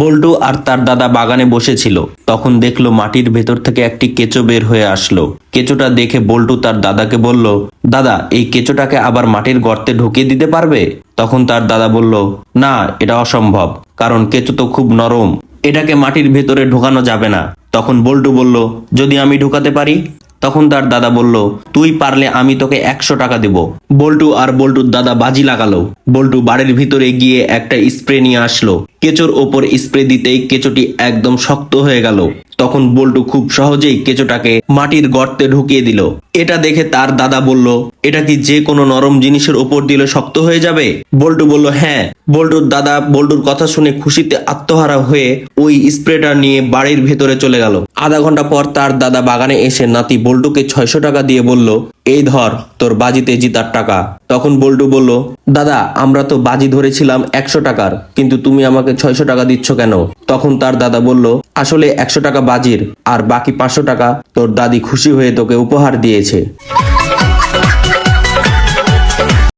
বল্টু আর তার দাদা বাগানে বসেছিল। তখন দেখল মাটির ভেতর থেকে একটি কেঁচো বের হয়ে আসলো। কেঁচোটা দেখে বল্টু তার দাদাকে বলল, দাদা, এই কেঁচোটাকে আবার মাটির গর্তে ঢুকিয়ে দিতে পারবে? তখন তার দাদা বলল, না, এটা অসম্ভব, কারণ কেঁচো তো খুব নরম। এটাকে মাটির ভেতরে ঢোকানো যাবে না। তখন বল্টু বলল, যদি আমি ঢুকাতে পারি? তখন তার দাদা বলল, তুই পারলে আমি তোকে একশো টাকা দেব। বল্টু আর বল্টুর দাদা বাজি লাগালো। বল্টু বাড়ির ভিতরে গিয়ে একটা স্প্রে নিয়ে আসলো। কেঁচোর ওপর স্প্রে দিতেই কেঁচোটি একদম শক্ত হয়ে গেল। তখন বল্টু খুব সহজেই কেঁচোটাকে মাটির গর্তে ঢুকিয়ে দিল। এটা দেখে তার দাদা বলল, এটা কি যে কোনো নরম জিনিসের ওপর দিলে শক্ত হয়ে যাবে? বল্টু বলল হ্যাঁ। বল্টুর দাদা বল্টুর কথা শুনে খুশিতে আত্মহারা হয়ে ওই স্প্রেটা নিয়ে বাড়ির ভেতরে চলে গেল। আধা ঘণ্টা পর তার দাদা বাগানে এসে নাতি বল্টুকে ছয়শো টাকা দিয়ে বলল এই ধর, তোর বাজিতে জিতার টাকা। তখন বল্টু বলল, দাদা, আমরা তো বাজি ধরেছিলাম একশো টাকার, কিন্তু তুমি আমাকে ছয়শো টাকা দিচ্ছ কেন? তখন তার দাদা বলল, আসলে একশো টাকা বাজির, আর বাকি পাঁচশো টাকা তোর দাদি খুশি হয়ে তোকে উপহার দিয়েছে।